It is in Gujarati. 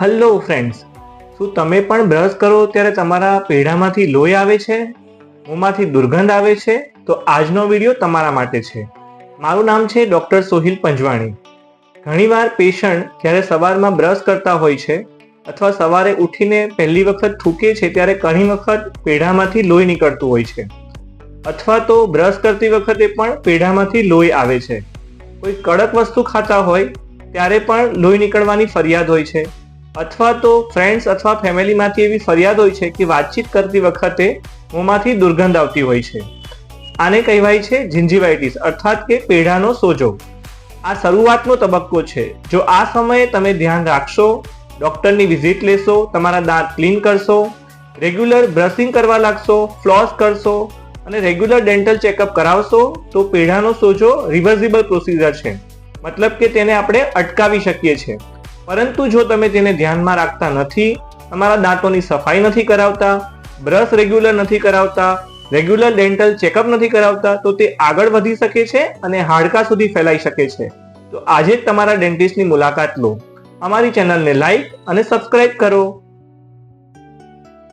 હલો ફ્રેન્ડ્સ શું તમે પણ બ્રશ કરો ત્યારે તમારા પેઢામાંથી લોહી આવે છે? મોંમાંથી દુર્ગંધ આવે છે? તો આજનો વીડિયો તમારા માટે છે. મારું નામ છે ડૉક્ટર સોહિલ પંજવાણી. ઘણીવાર પેશન્ટ જ્યારે સવારમાં બ્રશ કરતા હોય છે અથવા સવારે ઉઠીને પહેલી વખત થૂકે છે ત્યારે ઘણી વખત પેઢામાંથી લોહી નીકળતું હોય છે. અથવા તો બ્રશ કરતી વખતે પણ પેઢામાંથી લોહી આવે છે. કોઈ કડક વસ્તુ ખાતા હોય ત્યારે પણ લોહી નીકળવાની ફરિયાદ હોય છે. અથવા તો ફ્રેન્ડ્સ અથવા ફેમિલીમાંથી એવી ફરિયાદ હોય છે કે વાતચીત કરતી વખતે મોંમાંથી દુર્ગંધ આવતી હોય છે. આને કહેવાય છે જિંજીવાઇટીસ અર્થાત કે પેઢાનો સોજો. આ શરૂઆતનો તબક્કો છે. જો આ સમયે તમે ધ્યાન રાખશો ડોક્ટરની વિઝિટ લેશો, તમારા દાંત ક્લીન કરશો રેગ્યુલર બ્રશિંગ કરવા લાગશો ફ્લોસ કરશો અને રેગ્યુલર ડેન્ટલ ચેકઅપ કરાવશો, તો પેઢાનો સોજો રિવર્સિબલ પ્રોસિજર છે. મતલબ કે તેને આપણે અટકાવી શકીએ છીએ. પરંતુ જો તમે તેને ધ્યાનમાં રાખતા નથી, તમારા દાંતોની સફાઈ નથી કરાવતા, બ્રશ રેગ્યુલર નથી કરાવતા, રેગ્યુલર ડેન્ટલ ચેકઅપ નથી કરાવતા, તો તે આગળ વધી શકે છે અને હાડકા સુધી ફેલાઈ શકે છે. તો આજે જ તમારા ડેન્ટિસ્ટની મુલાકાત લો. અમારી ચેનલને લાઈક અને સબસ્ક્રાઇબ કરો.